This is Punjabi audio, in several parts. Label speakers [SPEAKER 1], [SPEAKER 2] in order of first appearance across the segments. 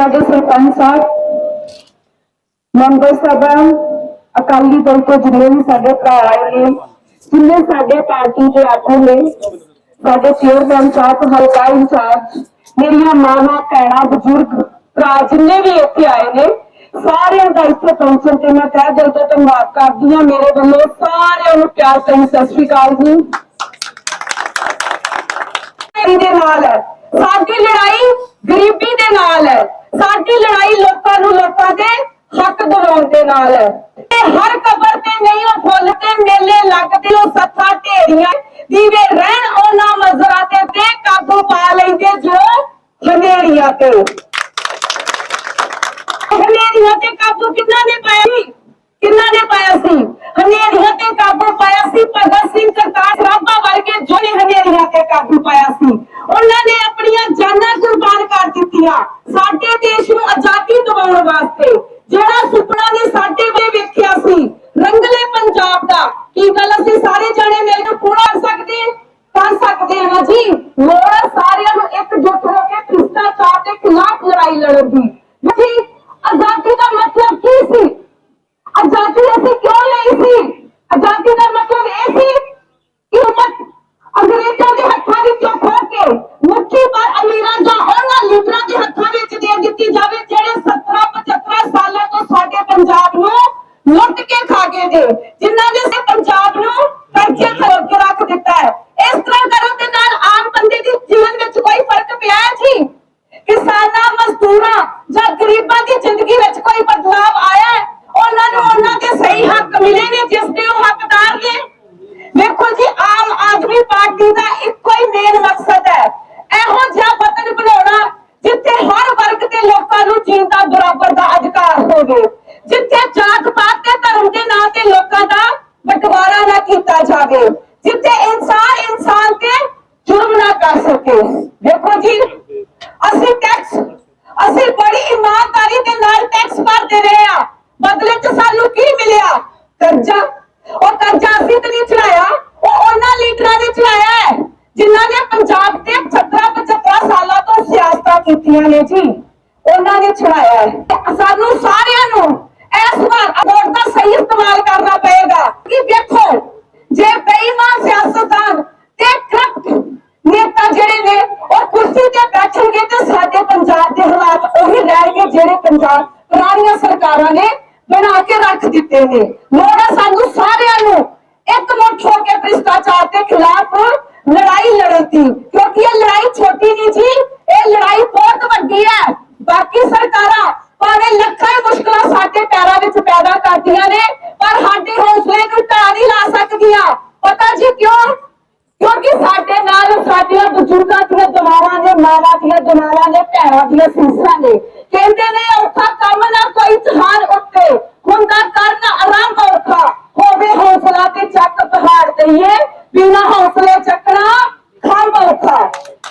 [SPEAKER 1] ਸਾਡੇ ਸਰਪੰਚ ਸਾਹਿਬ ਮੈਂਬਰ ਸਾਹਿਬਾਨ ਅਕਾਲੀ ਦਲ ਤੋਂ ਜਿੰਨੇ ਵੀ ਸਾਡੇ ਭਰਾ ਆਏ ਨੇ ਜਿੰਨੇ ਸਾਡੇ ਪਾਰਟੀ ਦੇ ਆਗੂ ਨੇ ਸਾਡੇ ਚੇਅਰਮੈਨ ਸਾਹਿਬ ਹਲਕਾ ਇੰਚਾਰਜ ਮੇਰੀਆਂ ਮਾਵਾਂ ਭੈਣਾਂ ਬਜ਼ੁਰਗ ਭਰਾ ਜਿੰਨੇ ਵੀ ਇੱਥੇ ਆਏ ਨੇ ਸਾਰਿਆਂ ਦਾ ਇੱਥੇ ਪਹੁੰਚਣ ਤੇ ਮੈਂ ਤਹਿ ਦਿਲ ਤੋਂ ਧੰਨਵਾਦ ਕਰਦੀ ਹਾਂ ਮੇਰੇ ਵੱਲੋਂ ਸਾਰਿਆਂ ਨੂੰ ਪਿਆਰ ਭਰੀ ਸਤਿ ਸ਼੍ਰੀ ਅਕਾਲ ਜੀ ਗਰੀਬੀ ਦੇ ਨਾਲ ਹੈ ਸਾਡੀ ਲੜਾਈ ਗਰੀਬੀ ਦੇ ਨਾਲ ਹੈ ਸਾਡੀ ਲੜਾਈ ਲੋਕਾਂ ਨੂੰ ਲੋਕਾਂ ਦੇ ਹੱਕ ਦਿਵਾਉਣ ਦੇ ਨਾਲ ਹੈ ਤੇ ਹਰ ਕਬਰ ਤੇ ਨਹੀਂ ਉਹ ਫੁੱਲ ਤੇ ਮੇਲੇ ਲੱਗਦੇ ਉਹ ਸੱਥਾ ਢੇਰੀਆਂ ਦੀਵੇ ਰਹਿਣ ਉਹਨਾਂ ਮਜ਼ਰਾਂ ਤੇ ਤੇ ਕਾਬੂ ਪਾ ਲੈਂਦੇ ਜੋ ਹਨੇਰੀਆਂ ਤੇ ਹਨੇਰੀਆਂ ਤੇ ਕਾਬੂ ਕਿੰਨਾ ਨੇ ਪਾਇਆ ਸੀ ਕਿੰਨਾ ਨੇ ਪਾਇਆ ਸੀ ਹਨੇਰੀਆਂ ਤੇ ਕਾਬੂ ਪਾਇਆ ਸੀ ਭਗਤ ਸਿੰਘ ਕਰਤਾਰ ਸਰਾਭਾ ਵਰਗੇ ਜਿਹੜੇ ਹਨੇਰੀਆਂ ਤੇ ਕਾਬੂ ਪਾਇਆ ਸੀ ਉਹਨਾਂ ਨੇ ਆਪਣੀਆਂ ਜਾਨਾਂ ਕੁਰਬਾਨ ਕਰ ਦਿੱਤੀਆਂ ਸਾਡੇ ਦੇਸ਼ ਨੂੰ ਆਜ਼ਾਦੀ ਦਿਵਾਉਣ ਵਾਸਤੇ ਜਿਹੜਾ ਸੁਪਨਾ ਨੇ ਸਾਡੇ ਵੇ ਵੇਖਿਆ ਸੀ, ਰੰਗਲੇ ਪੰਜਾਬ ਦਾ, ਕੀ ਗੱਲ ਅਸੀਂ ਸਾਰੇ ਜਾਣੇ ਮਿਲ ਕੇ ਪੂਰਾ ਸਕਦੇ? ਕਰ ਸਕਦੇ ਹਾਂ ਜੀ। ਲੋੜ ਸਾਰਿਆਂ ਨੂੰ ਇਕਜੁੱਟ ਹੋ ਕੇ ਭ੍ਰਿਸ਼ਟਾਚਾਰ ਦੇ ਖਿਲਾਫ ਲੜਾਈ ਲੜਨ ਦੀ। ਜੀ ਆਜ਼ਾਦੀ ਦਾ ਮਤਲਬ ਕੀ ਸੀ? ਆਜ਼ਾਦੀ ਅਸੀਂ ਕਿਉਂ ਲਈ ਸੀ? ਆਜ਼ਾਦੀ ਦਾ ਕਹਿੰਦੇ ਨੇ, ਔਖਾ ਕੰਮ ਨਾ ਕੋਈ ਜਹਾਨ ਉੱਤੇ। ਹੁੰਦਾ ਕਰਨ ਆਰਾਮ ਔਖਾ। ਹੋਵੇ ਹੌਸਲਾ ਤੇ ਚੱਕ ਪਹਾੜ ਦਈਏ। ਬਿਨਾ ਹੌਸਲੇ ਚੱਕਣਾ ਖੰਭ ਔਖਾ।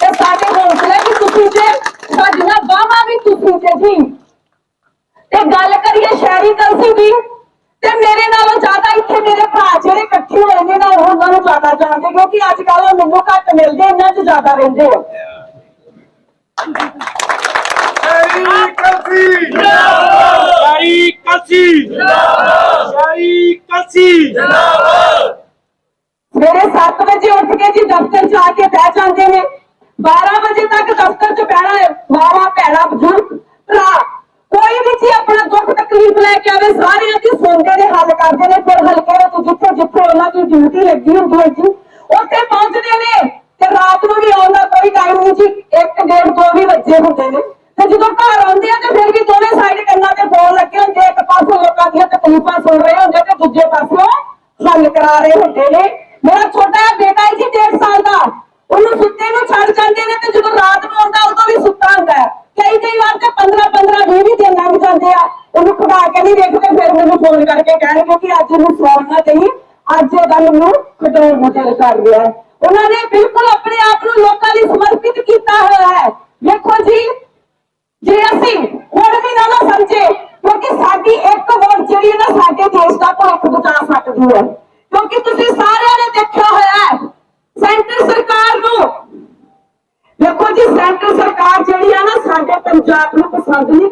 [SPEAKER 1] ਤੇ ਸਾਡੇ ਹੌਸਲੇ ਵੀ ਤੁਸੀਂ ਤੇ, ਸਾਡੀਆਂ ਬਾਹਾਂ ਵੀ ਤੁਸੀਂ ਤੇ ਜੀ। ਤੇ ਗੱਲ ਕਰੀਏ ਸ਼ਹਿਰੀ ਕਲਸੀ ਦੀ, ਤੇ ਮੇਰੇ ਨਾਲੋਂ ਜ਼ਿਆਦਾ ਇੱਥੇ ਮੇਰੇ ਭਰਾ ਜਿਹੜੇ ਇਕੱਠੇ ਹੋਏ ਨੇ ਨਾ ਉਹਨਾਂ ਨੂੰ ਜ਼ਿਆਦਾ ਜਾਣਦੇ, ਕਿਉਂਕਿ ਅੱਜ ਕੱਲ ਉਹ ਮੈਨੂੰ ਘੱਟ ਮਿਲਦੇ ਇਹਨਾਂ 'ਚ ਜ਼ਿਆਦਾ ਰਹਿੰਦੇ ਆ।
[SPEAKER 2] ਸ਼ਾਹੀ ਕਲਸੀ ਸ਼ਾਹੀ ਕਲਸੀ ਸ਼ਾਹੀ ਕਲਸੀ
[SPEAKER 1] ਸਵੇਰੇ 7 ਵਜੇ ਉੱਠ ਕੇ ਜੀ ਦਫ਼ਤਰ 'ਚ ਆ ਕੇ ਬਹਿ ਜਾਂਦੇ ਨੇ। 12 ਵਜੇ ਤੱਕ ਦਫ਼ਤਰ 'ਚ ਬਹਿਣਾ ਹੈ। ਮਾਵਾ ਭੈਣਾ ਬਜ਼ੁਰਗ, ਭਰਾ, ਕੋਈ ਵੀ ਜੀ ਆਪਣਾ ਦੁੱਖ ਤਕਲੀਫ ਲੈ ਕੇ ਆਵੇ, ਸਾਰਿਆਂ ਦੀ ਸੁਣਦੇ ਨੇ, ਹੱਲ ਕਰਦੇ ਨੇ ਫਿਰ ਹਲਕੇ ਵਿੱਚ ਜਿੱਥੇ ਜਿੱਥੇ ਉਹਨਾਂ ਦੀ ਡਿਊਟੀ ਲੱਗੀ ਹੁੰਦੀ ਹੈ ਜੀ, ਉੱਥੇ ਪਹੁੰਚਦੇ ਨੇ ਤੇ ਰਾਤ ਨੂੰ ਵੀ ਆਉਣ ਦਾ ਕੋਈ ਟਾਈਮ ਨਹੀਂ ਜੀ 1 ਡੇਢ, ਦੋ ਵੀ ਵੱਜੇ ਹੁੰਦੇ ਨੇ। ਤੇ ਜਦੋਂ ਘਰ ਆਉਂਦੇ ਆ ਤੇ ਫਿਰ ਵੀ ਦੋਵੇਂ ਸਾਈਡ ਕੰਨਾਂ ਤੇ ਫੋਨ ਲੱਗੇ ਹੁੰਦੇ ਇੱਕ ਪਾਸੋਂ ਲੋਕਾਂ ਦੀਆਂ ਤਕਲੀਫਾਂ ਸੁਣ ਰਹੇ ਹੁੰਦੇ ਤੇ ਦੂਜੇ ਪਾਸੋਂ ਹੱਲ ਕਰਾ ਰਹੇ ਹੁੰਦੇ ਨੇ। ਮੇਰਾ ਛੋਟਾ ਬੇਟਾ ਹੈ ਜੀ 1.5 ਸਾਲ ਦਾ, ਉਹਨੂੰ ਸੁੱਤੇ ਨੂੰ ਛੱਡ ਜਾਂਦੇ ਨੇ ਤੇ ਜਦੋਂ ਰਾਤ ਨੂੰ ਆਉਂਦਾ, ਉਦੋਂ ਵੀ ਸੁੱਤਾ ਹੁੰਦਾ ਕਈ ਕਈ ਵਾਰ ਤੇ 15 15 20 20 ਦਿਨ ਲੰਘ ਜਾਂਦੇ ਆ। ਉਹਨੂੰ ਖੜਾ ਕੇ ਨਹੀਂ ਵੇਖਦੇ ਫਿਰ ਮੈਨੂੰ ਫੋਨ ਕਰਕੇ ਕਹਿਣਗੇ ਕਿ ਅੱਜ ਇਹਨੂੰ ਸੌਣ ਨਾ ਦੇਈ, ਅੱਜ ਇਹਦਾ ਮੈਨੂੰ ਖਟੋਰ ਨੂੰ ਕਰ ਰਿਹਾ ਉਹਨਾਂ ਨੇ ਬਿਲਕੁਲ ਆਪਣੇ ਆਪ ਨੂੰ ਲੋਕਾਂ ਲਈ ਸਮਰਪਿਤ ਕੀਤਾ ਹੋਇਆ ਹੈ। ਵੇਖੋ ਜੀ ਜੇ ਅਸੀਂ ਹੁਣ ਵੀ ਨਾ ਸਮਝੇ, ਕਿਉਂਕਿ ਸਾਡੀ ਇੱਕ ਵੋਟ ਜਿਹੜੀ ਨਾ ਸਾਡੇ ਦੇਸ਼ ਦਾ ਭਵਿੱਖ ਬਚਾ ਸਕਦੀ ਹੈ। ਕਿਉਂਕਿ ਤੁਸੀਂ ਸਾਰਿਆਂ ਨੇ ਦੇਖਿਆ ਹੋਇਆ ਹੈ, ਸੈਂਟਰ ਸਰਕਾਰ ਨੂੰ। ਦੇਖੋ ਜੀ, ਸੈਂਟਰ ਸਰਕਾਰ ਜਿਹੜੀ ਆ ਨਾ ਸਾਡੇ ਪੰਜਾਬ ਨੂੰ ਪਸੰਦ ਨਹੀਂ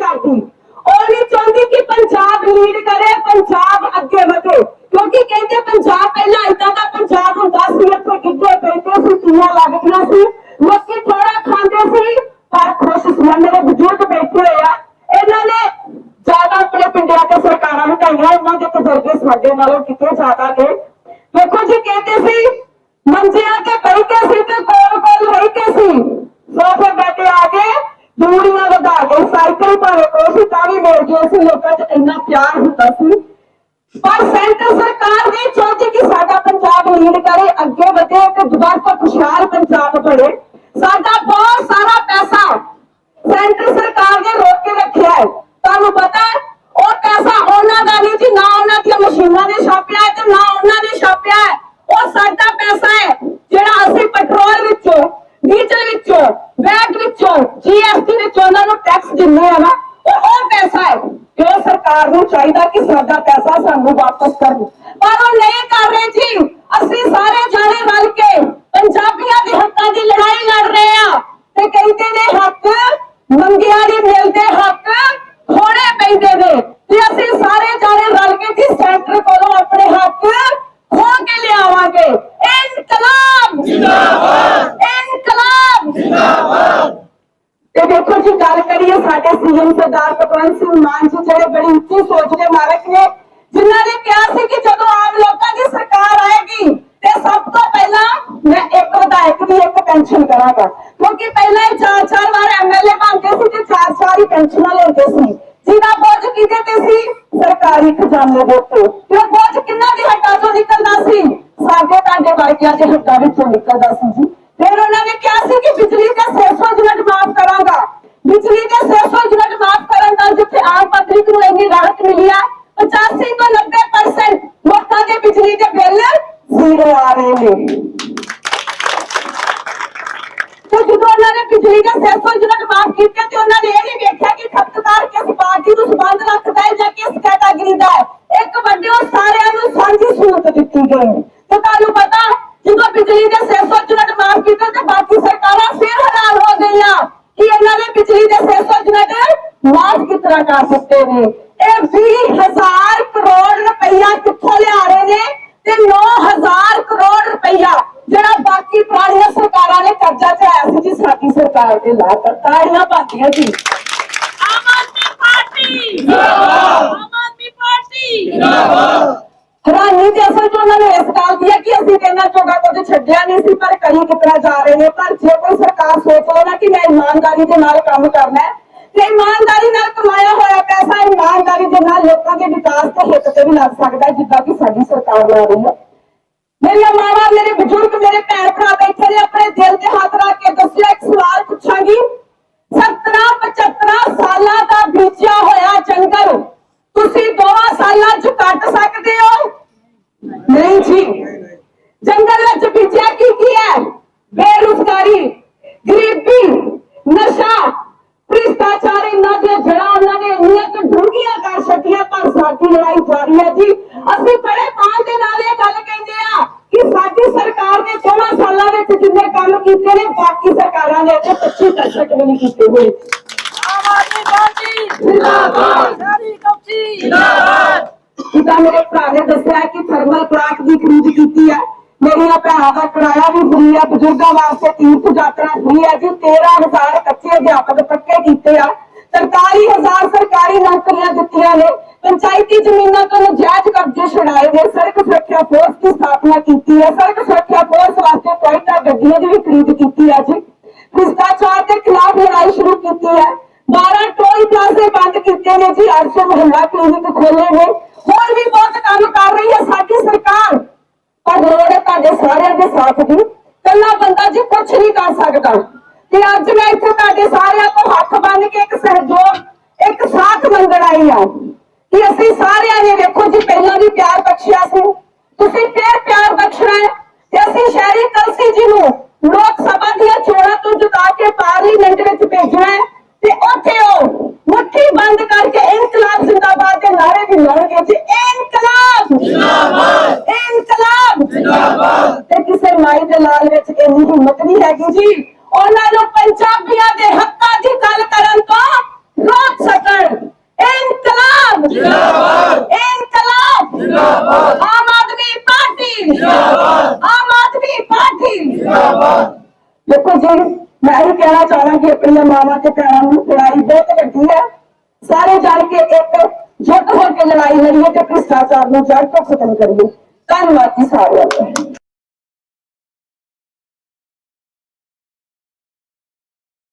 [SPEAKER 1] ਤਜਰਬੇ ਸਾਡੇ ਨਾਲੋਂ ਕਿਤੇ ਜ਼ਿਆਦਾ ਨੇ ਵੇਖੋ ਜੀ ਕਹਿੰਦੇ ਸੀ ਮੰਜਿਆਂ ਤੇ ਬਹਿ ਕੇ ਸੀ ਤੇ ਕੋਲ ਕੋਲ ਰਹਿ ਕੇ ਸੀ ਸੋਫੇ ਬੈਠੇ ਆ ਕੇ ਦੂਰੀਆਂ ਵਧਾ ਕੇ ਸਾਈਕਲ ਭਾਵੇਂ ਕੋਈ ਸੀ ਤਾਂ ਵੀ ਮਿਲ ਗਏ ਸੀ ਲੋਕਾਂ 'ਚ ਇੰਨਾ ਪਿਆਰ ਹੁੰਦਾ ਸੀ ਪਰ ਸੈਂਟਰ ਸਰਕਾਰ ਨਹੀਂ ਚਾਹੁੰਦੀ ਕਿ ਸਾਡਾ ਪੰਜਾਬ ਲੀਡ ਕਰੇ ਅੱਗੇ ਵਧੇ ਤੇ ਦੁਬਾਰਾ ਖੁਸ਼ਹਾਲ ਪੰਜਾਬ ਬਣੇ ਸਾਡਾ ਬਹੁਤ ਸਾਰਾ ਪੈਸਾ ਸੈਂਟਰ ਸਰਕਾਰ ਨੇ ਰੋਕ ਕੇ ਰੱਖਿਆ ਹੈ ਤੁਹਾਨੂੰ ਪਤਾ ਹੈ ਉਹ ਪੈਸਾ ਉਹਨਾਂ ਦਾ ਨਹੀਂ ਜੀ ਨਾ ਉਹਨਾਂ ਮਸ਼ੀਨਾਂ ਨੇ ਛਾਪਿਆ ਹੈ ਤੇ ਨਾ ਉਹਨਾਂ ਨੇ ਛਾਪਿਆ ਹੈ। ਉਹ ਸਾਡਾ ਪੈਸਾ ਹੈ, ਜਿਹੜਾ ਅਸੀਂ ਪੈਟਰੋਲ ਵਿੱਚੋਂ, ਡੀਜ਼ਲ ਵਿੱਚੋਂ ਵੈਟ ਵਿੱਚੋਂ ਜੀਐਸਟੀ ਵਿੱਚੋਂ ਉਹਨਾਂ ਨੂੰ ਟੈਕਸ ਦਿੰਦੇ ਆ ਨਾ, ਉਹ ਉਹ ਪੈਸਾ ਹੈ। ਜੋ ਸਰਕਾਰ ਨੂੰ ਚਾਹੀਦਾ ਕਿ ਸਾਡਾ ਪੈਸਾ ਸਾਨੂੰ ਵਾਪਸ ਕਰਨ। ਮਾਨ ਜੀ ਜਿਹੜੇ ਬੜੀ ਉੱਚੀ ਸੋਚ ਦੇ ਮਾਲਕ ਨੇ ਜਿਨ੍ਹਾਂ ਨੇ ਕਿਹਾ ਸੀ ਕਿ ਜਦੋਂ ਆਮ ਲੋਕਾਂ ਦੀ ਸਰਕਾਰ ਆਏਗੀ ਤੇ ਸਭ ਤੋਂ ਪਹਿਲਾਂ ਮੈਂ ਇੱਕ ਵਿਧਾਇਕ ਦੀ ਇੱਕ ਪੈਨਸ਼ਨ ਕਰਾਂਗਾ ਕਿਉਂਕਿ ਪਹਿਲਾਂ ਹੀ ਚਾਰ ਚਾਰ ਵਾਰ ਐਮਐਲਏ ਬਣਦੇ ਸੀ ਤੇ ਚਾਰ ਚਾਰ ਹੀ ਪੈਨਸ਼ਨਾਂ ਲੈਂਦੇ ਸੀ ਜਿਹਦਾ ਬੋਝ ਕਿਹਦੇ ਤੇ ਸੀ ਸਰਕਾਰੀ ਖਜ਼ਾਨੇ ਦੇ ਉੱਤੇ ਤੇ ਉਹ ਬੋਝ ਕਿੰਨਾ ਦੀ ਹੱਟਾਂ ਚੋਂ ਨਿਕਲਦਾ ਸੀ ਸਾਡੇ ਤੁਹਾਡੇ ਵਰਗਿਆਂ ਦੇ ਹੱਟਾਂ ਵਿੱਚੋਂ ਨਿਕਲਦਾ ਸੀ ਜੀ ਉਹਨਾਂ ਨੇ ਬਿਜਲੀ ਦੇ 600 ਯੂਨਿਟ ਮਾਫ ਕੀਤੇ ਤੇ ਉਹਨਾਂ ਨੇ ਇਹ ਨਹੀਂ ਵੇਖਿਆ ਕਿ ਖਪਤਕਾਰ ਕਿਸ ਪਾਰਟੀ ਨੂੰ ਸੰਬੰਧ ਰੱਖਦਾ ਹੈ ਜਾਂ ਕਿਸ ਕੈਟਾਗਰੀ ਦਾ ਹੈ। ਇੱਕ ਵੱਡੇ ਉਹ ਸਾਰਿਆਂ ਨੂੰ ਸਾਂਝੀ ਸਹੂਲਤ ਦਿੱਤੀ ਗਈ। ਤੇ ਤੁਹਾਨੂੰ ਪਤਾ, ਜਦੋਂ ਬਿਜਲੀ ਦੇ 600 ਯੂਨਿਟ ਮਾਫ ਕੀਤੇ ਤੇ ਬਾਕੀ ਸਰਕਾਰਾਂ ਫਿਰ ਹਰਾਲ ਹੋ ਗਈਆਂ ਕਿ ਇਹਨਾਂ ਨੇ ਬਿਜਲੀ ਦੇ 600 ਯੂਨਿਟ ਮਾਫ ਕਿਸ ਤਰ੍ਹਾਂ ਕਰ ਦਿੱਤੇ ਨੇ। ਇਹ 20000 ਕਰੋੜ ਰੁਪਈਆ ਕਿੱਥੋਂ ਲਿਆ ਰਹੇ ਨੇ ਤੇ 9000 ਕਰੋੜ ਰੁਪਈਆ ਜਿਹੜਾ ਬਾਕੀ ਪੁਰਾਣੀਆਂ ਸਰਕਾਰਾਂ ਨੇ ਕਰਜ਼ਾ ਚੜਾਇਆ ਸੀ ਜੀ ਸਾਡੀ ਸਰਕਾਰ ਦੇ ਲਾ ਤਾੜੀਆਂ ਪਾਉਂਦੀਆਂ ਜੀ
[SPEAKER 3] ਆਮ ਆਦਮੀ ਪਾਰਟੀ ਜਿੰਦਾਬਾਦ ਆਮ ਆਦਮੀ ਪਾਰਟੀ
[SPEAKER 1] ਹੈਰਾਨੀ ਤੇ ਅਸਲ ਚ ਉਹਨਾਂ ਨੂੰ ਇਸ ਗੱਲ ਦੀ ਹੈ ਕਿ ਅਸੀਂ ਤੇ ਇਹਨਾਂ ਚੋਗਾ ਕੁਝ ਛੱਡਿਆ ਨਹੀਂ ਸੀ ਪਰ ਕਈ ਕਿਤਨਾ ਜਾ ਰਹੇ ਨੇ ਪਰ ਜੇ ਕੋਈ ਸਰਕਾਰ ਸੋਚ ਲਓ ਨਾ ਕਿ ਮੈਂ ਇਮਾਨਦਾਰੀ ਦੇ ਨਾਲ ਕੰਮ ਕਰਨਾ ਹੈ ਤੇ ਇਮਾਨਦਾਰੀ ਨਾਲ ਕਮਾਇਆ ਹੋਇਆ ਪੈਸਾ ਇਮਾਨਦਾਰੀ ਦੇ ਨਾਲ ਲੋਕਾਂ ਦੇ ਵਿਕਾਸ ਤੇ ਹਿੱਤ ਤੇ ਵੀ ਲੱਗ ਸਕਦਾ ਹੈ, ਜਿੱਦਾਂ ਕਿ ਸਾਡੀ ਸਰਕਾਰ ਲਾ ਰਹੀ ਹੈ ਮੇਰੀਆਂ ਮਾਵਾਂ ਮੇਰੇ ਬਜ਼ੁਰਗ ਮੇਰੇ ਭੈਣ ਭਰਾ ਬੈਠੇ ਨੇ ਆਪਣੇ ਦਿਲ ਤੇ ਹੱਥ ਰੱਖ ਕੇ ਦੱਸਿਆ ਇੱਕ ਸਵਾਲ ਪੁੱਛਾਂਗੀ 17 75 ਸਾਲਾਂ ਦਾ ਬੀਜਿਆ ਹੋਇਆ ਜੰਗਲ ਤੁਸੀਂ ਦੋਵਾਂ ਸਾਲਾਂ 'ਚ ਕੱਟ ਸਕਦੇ ਹੋ ਨਹੀਂ ਜੀ ਜੰਗਲ ਵਿੱਚ ਬੀਜਿਆ ਕੀ ਕੀ ਹੈ ਬੇਰੁਜ਼ਗਾਰੀ ਗਰੀਬੀ ਨਸ਼ਾ ਭ੍ਰਿਸ਼ਟਾਚਾਰ ਇਹਨਾਂ ਦੇ ਜੜਾਂ ਉਹਨਾਂ ਨੇ ਇੰਨੀਆਂ ਕੁ ਡੂੰਘੀਆਂ ਕਰ ਛੱਡੀਆਂ ਪਰ ਸਾਡੀ ਲੜਾਈ ਜਾਰੀ ਹੈ ਜੀ ਅਸੀਂ ਬੜੇ ਮਾਣ ਦੇ ਨਾਲ ਇਹ ਗੱਲ ਕਹਿੰਦੇ ਆ ਕਿ ਸਾਡੀ ਸਰਕਾਰ ਨੇ ਦੋਵਾਂ ਸਾਲਾਂ ਵਿੱਚ ਜਿੰਨੇ ਕੰਮ ਕੀਤੇ ਨੇ ਬਾਕੀ ਸਰਕਾਰਾਂ ਨੇ ਤੇ 25 ਦਸ਼ਕ ਵੀ ਨਹੀਂ ਕੀਤੇ ਹੋਏ
[SPEAKER 3] ਆਮ ਆਦਮੀ ਪਾਰਟੀ
[SPEAKER 1] ਜ਼ਿੰਦਾਬਾਦ।
[SPEAKER 3] ਸਾਰੀ ਕੌਮੀ ਜਿੰਦਾਬਾਦ
[SPEAKER 1] ਜਿੱਦਾਂ ਮੇਰੇ ਭਰਾ ਨੇ ਦੱਸਿਆ ਕਿ ਥਰਮਲ ਪਲਾਂਟ ਦੀ ਖਰੀਦ ਕੀਤੀ ਹੈ। ਮੇਰੀਆਂ ਭੈਣਾਂ ਦਾ ਕਿਰਾਇਆ ਵੀ ਫ੍ਰੀ ਹੈ, ਬਜ਼ੁਰਗਾਂ ਵਾਸਤੇ ਤੀਰਥ ਯਾਤਰਾ ਫ੍ਰੀ ਹੈ, ਜੀ 13000 ਕੱਚੇ ਅਧਿਆਪਕ ਪੱਕੇ ਕੀਤੇ ਆ। 43000 ਸਰਕਾਰੀ ਨੌਕਰੀਆਂ ਦਿੱਤੀਆਂ ਨੇ। ਪੰਚਾਇਤੀ ਜ਼ਮੀਨਾਂ ਤੋਂ ਨਜਾਇਜ਼ ਕਬਜ਼ੇ ਛੁਡਾਏ ਨੇ। ਸੜਕ ਸੁਰੱਖਿਆ ਫੋਰਸ ਦੀ ਸਥਾਪਨਾ ਕੀਤੀ ਹੈ। ਸੜਕ ਸੁਰੱਖਿਆ ਫੋਰਸ ਵਾਸਤੇ ਟੋਇਟਾ ਗੱਡੀਆਂ ਦੀ ਵੀ ਖਰੀਦ ਕੀਤੀ ਹੈ, ਜੀ। ਭ੍ਰਿਸ਼ਟਾਚਾਰ ਦੇ ਖਿਲਾਫ ਲੜਾਈ ਸ਼ੁਰੂ ਕੀਤੀ ਹੈ। 12 ਟੋਲ ਪਲਾਜ਼ੇ ਬੰਦ ਕੀਤੇ ਨੇ ਜੀ। 800 ਮੁਹੱਲਾ ਕਲੀਨਿਕ ਖੋਲੇ ਨੇ। ਹੋਰ ਵੀ ਬਹੁਤ ਕੰਮ ਕਰ ਰਹੀ ਹੈ ਸਾਡੀ ਸਰਕਾਰ। ਪਰ ਲੋੜ ਹੈ ਤੁਹਾਡੇ ਸਾਰਿਆਂ ਦੇ ਸਾਥ ਦੀ। ਕੱਲਾ ਬੰਦਾ ਜੀ ਕੁਝ ਨਹੀਂ ਕਰ ਸਕਦਾ। ਤੇ ਅੱਜ ਮੈਂ ਇੱਥੇ ਤੁਹਾਡੇ ਸਾਰਿਆਂ ਤੋਂ ਹੱਥ ਬੰਨ ਕੇ ਇੱਕ ਸਹਿਯੋਗ, ਇੱਕ ਸਾਥ ਮੰਗਣ ਆਈ ਆ ਕਿ ਅਸੀਂ ਸਾਰਿਆਂ ਨੇ ਵੇਖੋ ਜੀ, ਪਹਿਲਾਂ ਵੀ ਪਿਆਰ ਬਖਸ਼ਿਆ ਸੀ। ਤੁਸੀਂ ਫੇਰ जी। और ना जो पंजाबियों के हक्का की गल करन रोक सकन इंकलाब इंकलाब आम आदमी पार्टी। आम आदमी पार्टी। देखो जी मैं ही कहना चाहूँगा कि अपने माव के कारण लड़ाई बहुत लड़ी है। सारे जान के एक जुट होकर लड़ाई लड़ी है कि भ्रष्टाचार में जड़ तो खत्म करिए। धन्यवाद जी सारे।